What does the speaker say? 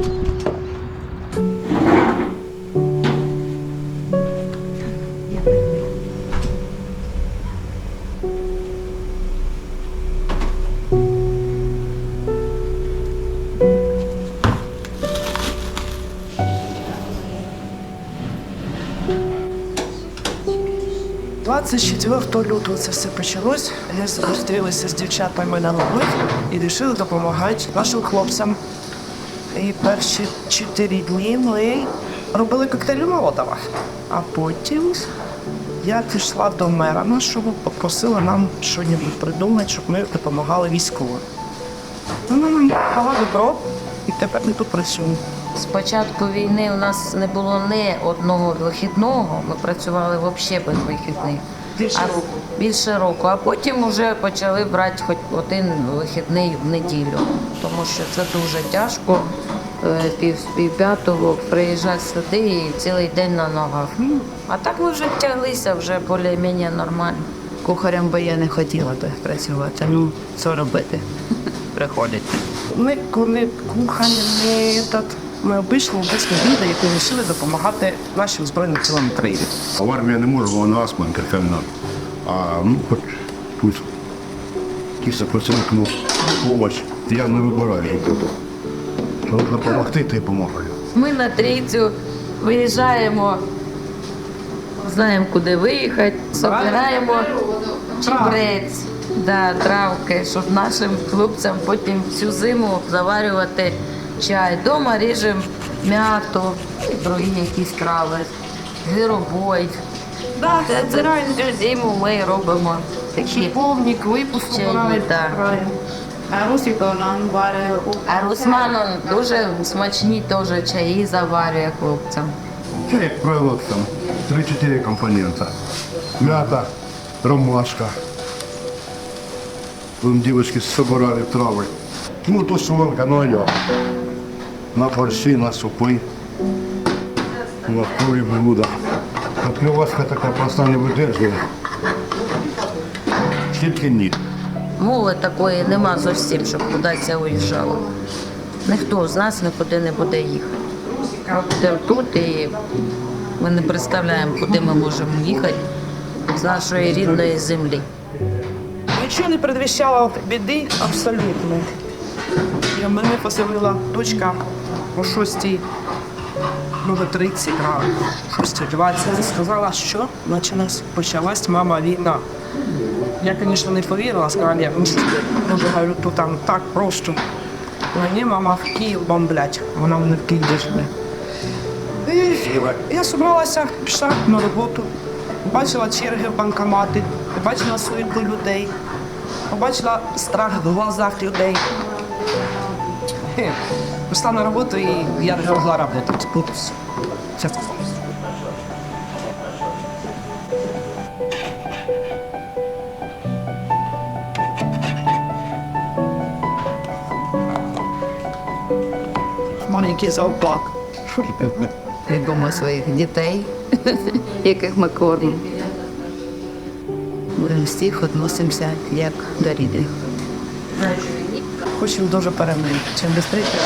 – 24 лютого це все почалось. Я зустрілася з дівчатами на нових і вирішили допомагати нашим хлопцям. І перші чотири дні ми робили коктейлі Молотова. А потім я пішла до мера нашого, попросила нам щось придумати, щоб ми допомагали військовим. Вона нам дала добро, і тепер ми тут працюємо. З початку війни у нас не було не одного вихідного. Ми працювали взагалі без вихідних. Більше року. Більше року. А потім вже почали брати хоч один вихідний в неділю, тому що це дуже тяжко. е, Пів, пів п'ятого приїжджати сюди і цілий день на ногах. Ну, А так ми вже втяглися, вже більш-менш нормально. Кухарем би я не хотіла би працювати. Ну, що робити? Приходиться. Ми коли кухання не так. Ми обійшли без віда, які вирішили допомагати нашим збройним силам України. А в армії не може, бо вона османка темна. А ну хоч тут кіса процентну помощь. Я не вибираю роботу. Що допомогти, то й допомагаю. Ми на трійцю виїжджаємо, знаємо, куди виїхати, собираємо чебрець, да, травки, щоб нашим хлопцям потім всю зиму заварювати чай. Дома ріжемо м'яту, другі якісь трави, гиробой. Да, це, це всю зиму ми робимо такі. Повник, випуск Чайні. А Русіко нам варить. А Русман дуже смачні теж чаї заварює хлопцям. Це, як правило, там 3-4 компонента. Мята, ромашка. Вон дівчатки собирали трави. Ну, то ну а я. На борщі, на супи. На курі блюда. Котлюваска така проста не видержує. Тільки ні. Мови такої нема зовсім, щоб кудись уїжджало. Ніхто з нас нікуди не буде їхати. Ми будемо тут і ми не представляємо, куди ми можемо їхати з нашої рідної землі. Нічого не передвіщало біди абсолютно. І мене поселила дочка о 6 ну, 30 рано, 6.20. І сказала, що почалась, мама війна. Я, звісно, не повірила, сказала, я може, говорю, то там так просто. Мені мама в Київ бомблять, вона мене в Київ живе. І я собралася, пішла на роботу, бачила черги в банкомати, бачила суету людей, побачила страх в глазах людей. Хе, Пішла на роботу і я не могла працювати. Тут все. Все. Маленький зоопак. Любимо своїх дітей, яких ми кормимо. Ми всіх відносимося як до рідних. Хочемо дуже перемир'я. Чим швидше,